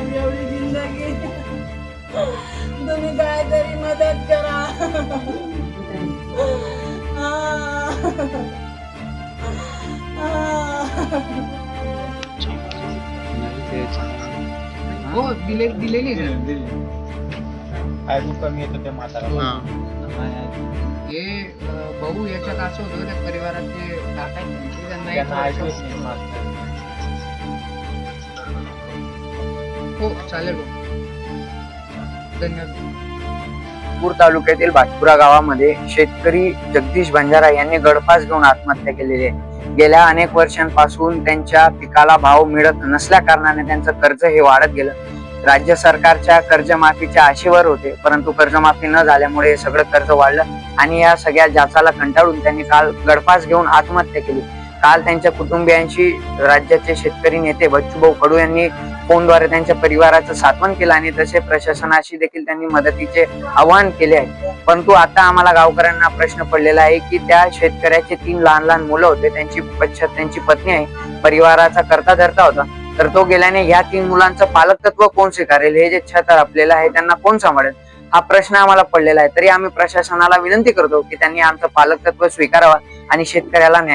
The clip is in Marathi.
एवढी जिंदगी. तुम्ही काहीतरी मदत करा. हो. दिले दिलेली आहे. अजून कमी येतो त्या म्हातारा हे. अं, भाऊ याच्यात असं होतं त्या परिवारातले काका आहेत त्यांचे, त्यांना एक त्यांना ऐकूच वर्ष- नाही म्हातारा. हो चालेल हो. धन्यवाद. तालुक्यातील भाटपुरा गावामध्ये शेतकरी जगदीश बंजारा यांनी गडपास घेऊन आत्महत्या केलेली आहे. गेल्या अनेक वर्षांपासून त्यांच्या पिकाला भाव मिळत नसल्या कारणाने त्यांचं कर्ज हे वाढत गेलं. राज्य सरकारच्या कर्जमाफीच्या आशेवर होते परंतु कर्जमाफी न झाल्यामुळे हे सगळं कर्ज वाढलं आणि या सगळ्या जाचाला कंटाळून त्यांनी काल गडपास घेऊन आत्महत्या केली. काल त्यांच्या कुटुंबियांशी राज्याचे शेतकरी नेते बच्चूभाऊ कडू यांनी फोनद्वारे त्यांच्या परिवाराचं सात्वन केलं आणि तसे प्रशासनाशी देखील त्यांनी मदतीचे आवाहन केले आहे. परंतु आता आम्हाला गावकऱ्यांना प्रश्न पडलेला आहे की त्या शेतकऱ्याचे तीन लहान लहान मुलं होते त्यांची त्यांची पत्नी आहे परिवाराचा करता धरता होता. तर तो गेल्याने ह्या तीन मुलांचं पालकत्व कोण स्वीकारेल? हे जे छत आपलेलं आहे त्यांना कोण सांभाळेल? हा प्रश्न आम्हाला पडलेला आहे. तरी आम्ही प्रशासनाला विनंती करतो की त्यांनी आमचं पालकत्व स्वीकारावा आणि शेतकऱ्याला न्याय